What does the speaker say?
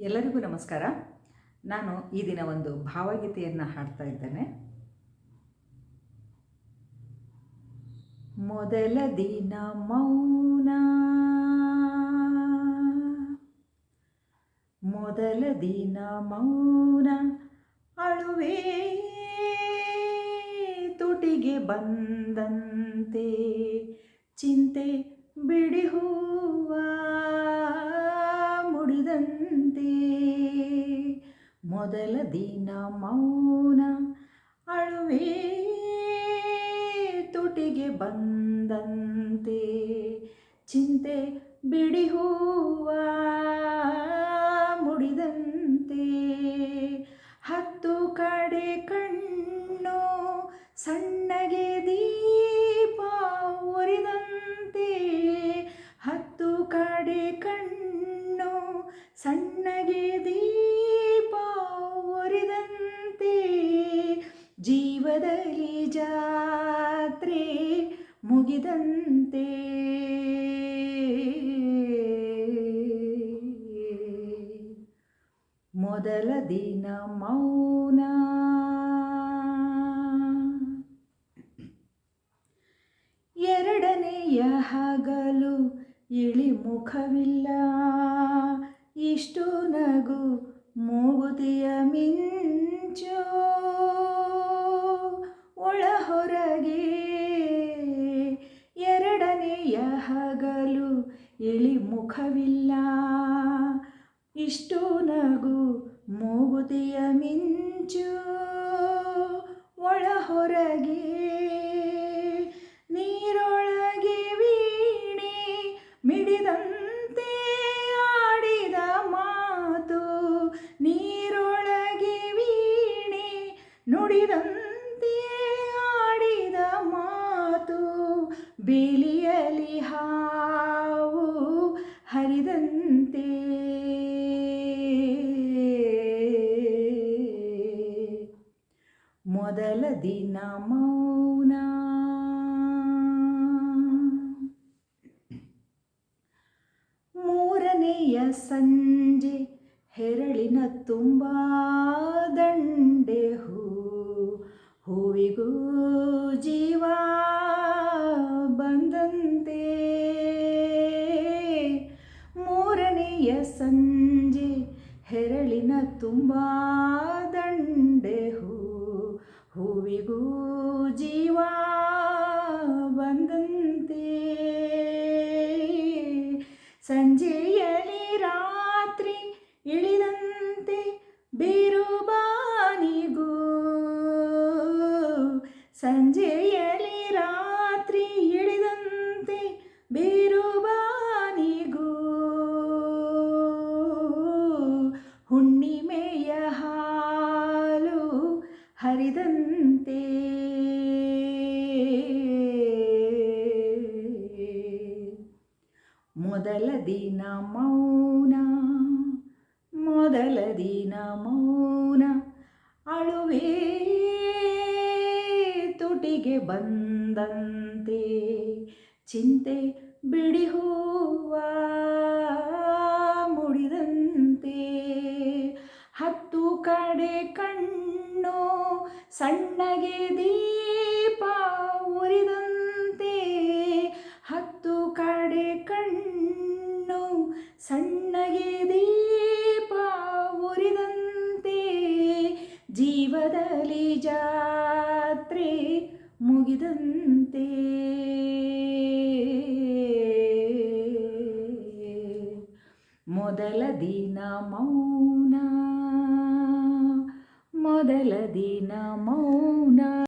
ಎಲ್ಲರಿಗೂ ನಮಸ್ಕಾರ. ನಾನು ಈ ದಿನ ಒಂದು ಭಾವಗೀತೆಯನ್ನು ಹಾಡ್ತಾ ಇದ್ದೇನೆ. ಮೊದಲ ದಿನ ಮೌನ. ಮೊದಲ ದಿನ ಮೌನ ಅಳುವೆ ತುಟಿಗೆ ಬಂದಂತೆ ಚಿಂತೆ ಬಿಡಿ ಹೂವ ಮುಡಿದಂತೆ ಮೊದಲ ದಿನ ಮೌನ ಅಳುವೆ ತುಟಿಗೆ ಬಂದಂತೆ ಚಿಂತೆ ಬಿಡಿ ಹೂವ. ಜೀವದಲ್ಲಿ ಜಾತ್ರೆ ಮುಗಿದಂತೆ. ಮೊದಲ ದಿನ ಮೌನ. ಎರಡನೆಯ ಹಗಲು ಇಳಿಮುಖವಿಲ್ಲ. ಇಷ್ಟು ನಗು ಮೂಗುತಿಯ ಮಿಂಚು. ಹಗಲು ಇಳಿಮುಖವಿಲ್ಲ ಇಷ್ಟು ನಗು ಮೂಗುತಿಯ ಮಿಂಚು ಒಳ ಹೊರಗೆ ನೀರೊಳಗೆ ವೀಣೆ ಮಿಡಿದಂತೆ ಆಡಿದ ಮಾತು. ನೀರೊಳಗೆ ವೀಣೆ ನುಡಿದಂತೆ ಆಡಿದ ಮಾತು. ಬೇಲಿಯಲಿ ಹಾವು ಹರಿದಂತೆ. ಮೊದಲ ದಿನ ಮೌನ. ಮೂರನೆಯ ಸಂಜೆ ಹೆರಳಿನ ತುಂಬ ತುಂಬ ದಂಡೆ ಹೂ ಹೂವಿಗೂ ಜೀವ ಬಂದಂತೆ. ಸಂಜೆಯಲಿ ರಾತ್ರಿ ಇಳಿದಂತೆ ಬಿರುಬಾನಿಗೂ ಸಂಜೆಯಲಿ ರಾತ್ರಿ ಇಳಿದಂತೆ ಬಿರುಬಾನಿಗೂ ಹರಿದಂತೆ. ಮೊದಲ ದಿನ ಮೌನ ಮೊದಲ ದಿನ ಮೌನ. ಅಳುವೆ ತುಟಿಗೆ ಬಂದಂತೆ ಚಿಂತೆ ಬಿಡಿ ಹೂವ. ಕಡೆ ಕಣ್ಣು, ಸಣ್ಣಗೆ ದೀಪ ಉರಿದಂತೆ. ಹತ್ತು ಕಡೆ ಕಣ್ಣು, ಸಣ್ಣಗೆ ದೀಪ ಉರಿದಂತೆ. ಜೀವದಲ್ಲಿ ಜಾತ್ರೆ ಮುಗಿದಂತೆ. ಮೊದಲ ದಿನ ಮೌನ. ಮೊದಲ ದಿನ ಮೌನ.